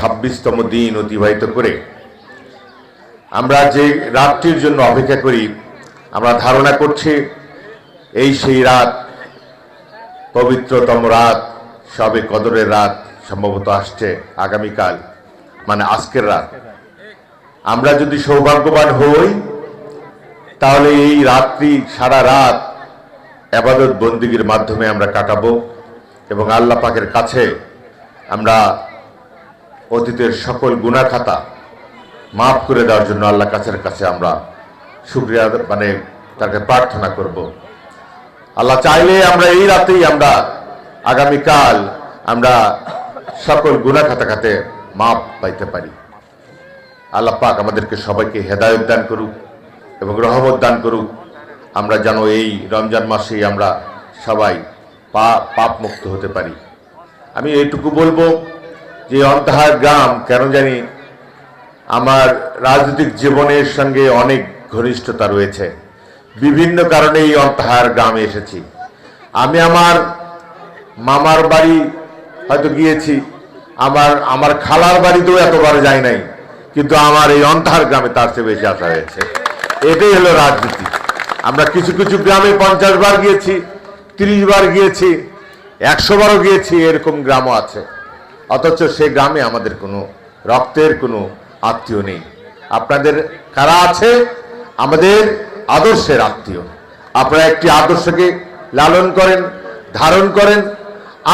ছাব্বিশতম দিন অতিবাহিত করে আমরা যে রাতটির জন্য অপেক্ষা করি, আমরা ধারণা করছি এই সেই রাত, পবিত্রতম রাত, সবে কদরের রাত সম্ভবত আসছে আগামীকাল মানে আজকের রাত। আমরা যদি সৌভাগ্যবান হই, তাহলে এই রাত্রি সারা রাত আবাদত বন্দিগির মাধ্যমে আমরা কাটাবো এবং আল্লাহ পাকের কাছে আমরা অতীতের সকল গুণাখাতা মাফ করে দেওয়ার জন্য আল্লাহ কাছের কাছে আমরা শুক্রিয়া মানে তাকে প্রার্থনা করব। আল্লাহ চাইলে আমরা এই রাতেই আমরা আগামীকাল আমরা সকল গুণাখাতা খাতে মাপ পাইতে পারি। আল্লাহ পাক আমাদেরকে সবাইকে হেদায়ত দান করুক এবং রহমত দান করুক। আমরা যেন এই রমজান মাসেই আমরা সবাই পা পাপ মুক্ত হতে পারি। আমি এইটুকু বলব যে অন্তহার গ্রাম, কেন জানি আমার রাজনৈতিক জীবনের সঙ্গে অনেক ঘনিষ্ঠতা রয়েছে। বিভিন্ন কারণে এই অন্তহার গ্রামে এসেছি। আমি আমার মামার বাড়ি হয়তো গিয়েছি, আমার আমার খালার বাড়িতেও এতবার যাই নাই, কিন্তু আমার এই অন্তহার গ্রামে তার চেয়ে বেশি আসা হয়েছে এটাই হলো রাজনীতি। আমরা কিছু কিছু গ্রামে পঞ্চাশ বার গিয়েছি, তিরিশ বার গিয়েছি, একশো বারও গিয়েছি, এরকম গ্রামও আছে। অথচ সে গ্রামে আমাদের কোনো রক্তের কোনো আত্মীয় নেই। আপনাদের কারা আছে? আমাদের আদর্শের আত্মীয়। আপনারা একটি আদর্শকে লালন করেন, ধারণ করেন।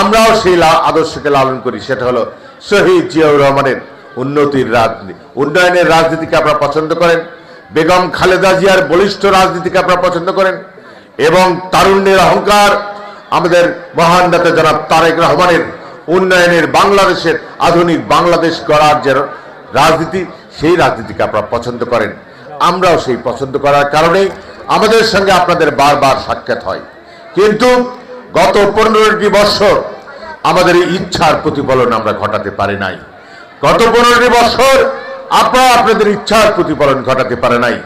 আমরাও সেই আদর্শকে লালন করি। সেটা হলো শহীদ জিয়াউর রহমানের উন্নতির রাজনীতি। উন্নয়নের রাজনীতিকে আপনারা পছন্দ করেন, বেগম খালেদা জিয়ার বলিষ্ঠ রাজনীতিকে আপনারা পছন্দ করেন, এবং তারুণ্যের অহংকার আমাদের মহান নেতা জনাব তারেক রহমানের উন্নয়নের বাংলাদেশের আধুনিক বাংলাদেশ গড়ার যে রাজনীতি, সেই রাজনীতিকে আপনারা পছন্দ করেন। আমরাও সেই পছন্দ করার কারণে আমাদের সঙ্গে আপনাদের বারবার সাক্ষাৎ হয়। কিন্তু গত পনেরোটি বছর আমাদের ইচ্ছার প্রতিফলন আমরা ঘটাতে পারি নাই। গত পনেরোটি বছর আপনারা আপনাদের ইচ্ছার প্রতিফলন ঘটাতে পারে নাই।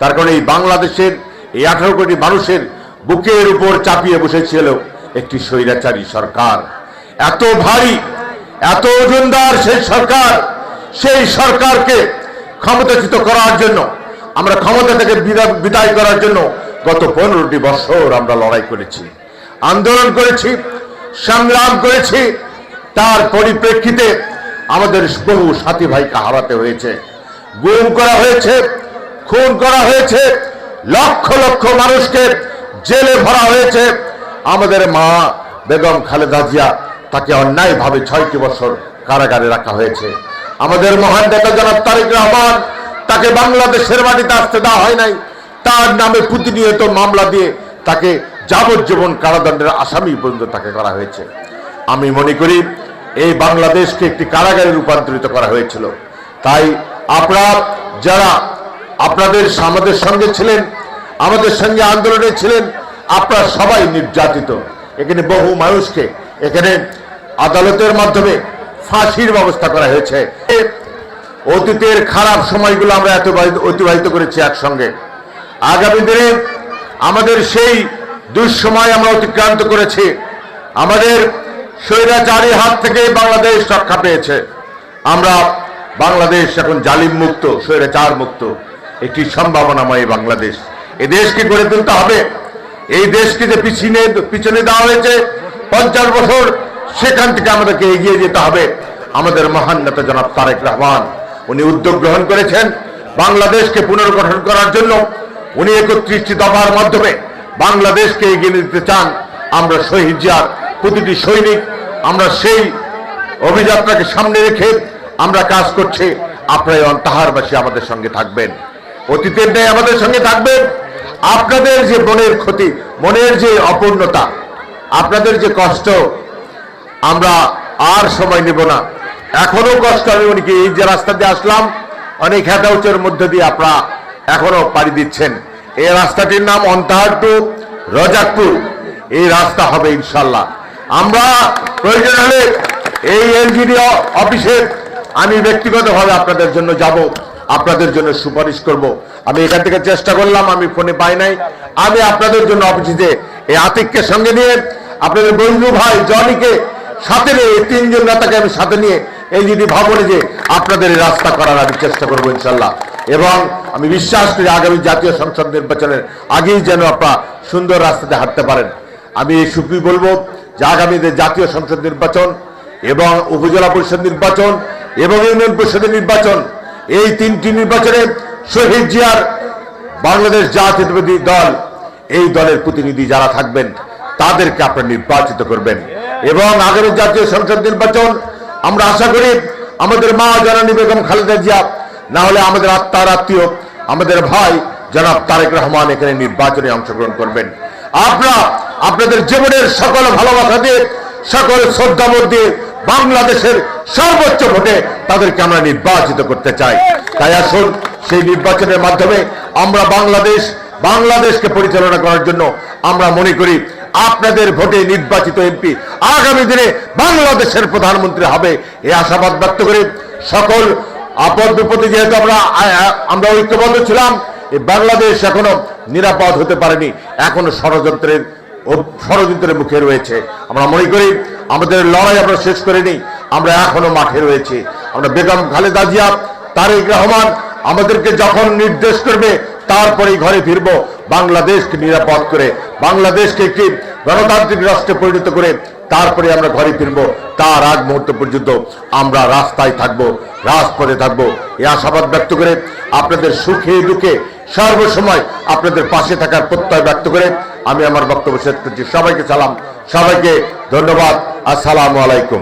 তার কারণে এই বাংলাদেশের এই আঠারো কোটি মানুষের বুকের উপর চাপিয়ে বসেছিল একটি স্বৈরাচারী সরকার। এত ভারী, এত ওজনদার সেই সরকার, সেই সরকারকে ক্ষমতাচ্যুত করার জন্য, আমরা ক্ষমতা থেকে বিদায় করার জন্য গত পনেরোটি বছর আমরা লড়াই করেছি, আন্দোলন করেছি, সংগ্রাম করেছি, তার পরিপ্রেক্ষিতে আমাদের বহু সাথী ভাইকে হারাতে হয়েছে, গুম করা হয়েছে, খুন করা হয়েছে, লক্ষ লক্ষ মানুষকে জেলে ভরা হয়েছে, আমাদের মা বেগম খালেদা জিয়া তাকে অন্যায়ভাবে ছয়টি বছর কারাগারে রাখা হয়েছে। আমাদের মহান নেতা জনাব তারেক রহমান, তাকে বাংলাদেশের মাটিতে আসতে দেওয়া হয় নাই। তার নামে প্রতিনিয়ত মামলা দিয়ে তাকে যাবজ্জীবন কারাদণ্ডের আসামি পর্যন্ত তাকে করা হয়েছে। আমি মনে করি, এই বাংলাদেশকে একটি কারাগারে রূপান্তরিত করা হয়েছিল। তাই আপনারা যারা আপনাদের আমাদের সঙ্গে ছিলেন, আমাদের সঙ্গে আন্দোলনে ছিলেন, আপনারা সবাই নির্যাতিত। এখানে বহু মানুষকে এখানে আদালতের মাধ্যমে ফাঁসির ব্যবস্থা করা হয়েছে। অতীতের খারাপ সময়গুলো আমরা এত অতিবাহিত করেছি একসঙ্গে। আগামী দিনে আমাদের সেই দুঃসময় আমরা অতিক্রান্ত করেছি। আমাদের স্বৈরাচারী হাত থেকে বাংলাদেশ রক্ষা পেয়েছে। আমরা বাংলাদেশ এখন জালিম মুক্ত, স্বৈরাচার মুক্ত। একটি সম্ভাবনাময় বাংলাদেশ। এই দেশকে গড়ে তুলতে হবে। এই দেশকে যে পিছনে পিছনে দেওয়া হয়েছে পঞ্চাশ বছর সেখান থেকে আমাদেরকে এগিয়ে যেতে হবে। আমাদের মহান নেতা জনাব তারেক রহমান, উনি উদ্যোগ গ্রহণ করেছেন বাংলাদেশকে পুনর্গঠন করার জন্য। উনি একত্রিশটি দফার মাধ্যমে বাংলাদেশকে এগিয়ে নিতে চান। আমরা শহীদ জিয়ার প্রতিটি সৈনিক, আমরা সেই অভিযাত্রাকে সামনে রেখে আমরা কাজ করছি। আপনারা অন্তহারবাসী আমাদের সঙ্গে থাকবেন। অতীতের ন্যায় আমাদের সঙ্গে থাকবেন। আপনাদের যে মনের ক্ষতি, মনের যে অপূর্ণতা আপনাদের যে কষ্ট, আমরা আর সময় নেব না। এখনও কষ্ট, আমি করি এই যে রাস্তা দিয়ে আসলাম, অনেক হেঁটাউচের মধ্যে দিয়ে আপনারা এখনও পাড়ি দিচ্ছেন। এই রাস্তাটির নাম অন্তাহার টু রজাকপুর। এই রাস্তা হবে ইনশাল্লাহ। আমরা প্রয়োজন হলে এই এলজিডি অফিসে আমি ব্যক্তিগতভাবে আপনাদের জন্য যাব, আপনাদের জন্য সুপারিশ করব। আমি এখান থেকে চেষ্টা করলাম, আমি ফোনে পাই নাই। আমি আপনাদের জন্য অফিসে এই আতিককে সঙ্গে নিয়ে আপনাদের বন্ধু ভাই জনিকে সাথে নিয়ে, এই তিনজন নেতাকে আমি সাথে নিয়ে এই যদি ভাবনে যে আপনাদের রাস্তা করার আমি চেষ্টা করব ইনশাল্লাহ। এবং আমি বিশ্বাস করি আগামী জাতীয় সংসদ নির্বাচনের আগেই যেন আপনারা সুন্দর রাস্তাতে হাঁটতে পারেন। আমি এই সুখী বলব যে আগামীতে জাতীয় সংসদ নির্বাচন এবং উপজেলা পরিষদ নির্বাচন এবং ইউনিয়ন পরিষদের নির্বাচন, এই তিনটি নির্বাচনে শহীদ জিয়ার বাংলাদেশ জাতীয়তাবাদী দল এই দলের প্রতিনিধি যারা থাকবেন, তাদেরকে আপনারা নির্বাচিত করবেন। এবং আগামী জাতীয় সংসদ নির্বাচন, আমরা আশা করি আমাদের মা জননী বেগম খালেদা জিয়া, না হলে আমাদের আত্মার আত্মীয়, আমাদের ভাই জনাব তারেক রহমান এখানে নির্বাচনে অংশগ্রহণ করবেন। আপনারা আপনাদের জীবনের সকল ভালোবাসা দিয়ে, সকল শ্রদ্ধাবোধ দিয়ে বাংলাদেশের সর্বোচ্চ ভোটে তাদেরকে আমরা নির্বাচিত করতে চাই। তাই আসুন, সেই নির্বাচনের মাধ্যমে আমরা বাংলাদেশ বাংলাদেশকে পরিচালনা করার জন্য আমরা মনে করি আপনাদের ভোটে নির্বাচিত এমপি আগামী দিনে বাংলাদেশের প্রধানমন্ত্রী হবে। এই আশাবাদ ব্যক্ত করে সকল আপদ বিপদে যেহেতু আমরা আমরা ঐক্যবদ্ধ ছিলাম, এই বাংলাদেশ এখনও নিরাপদ হতে পারেনি। এখনও ষড়যন্ত্রের ষড়যন্ত্রের মুখে রয়েছে। আমরা মনে করি আমাদের লড়াই আমরা শেষ করিনি, আমরা এখনও মাঠে রয়েছি। আমরা বেগম খালেদা জিয়া, তারেক রহমান আমাদেরকে যখন নির্দেশ করবে তারপরেই ঘরে ফিরবো বাংলাদেশকে নিরাপদ করে। বাংলাদেশকে একটি গণতান্ত্রিক রাষ্ট্রে পরিণত করে তারপরে আমরা ঘরে ফিরবো? তার আগ মুহূর্ত পর্যন্ত আমরা রাস্তায় থাকব, রাজপথে থাকব। এই আশাবাদ ব্যক্ত করে আপনাদের সুখে দুঃখে সর্বসময় আপনাদের পাশে থাকার প্রত্যয় ব্যক্ত করে আমি আমার বক্তব্য শেষ করছি। সবাইকে সালাম, সবাইকে ধন্যবাদ। আসসালামু আলাইকুম।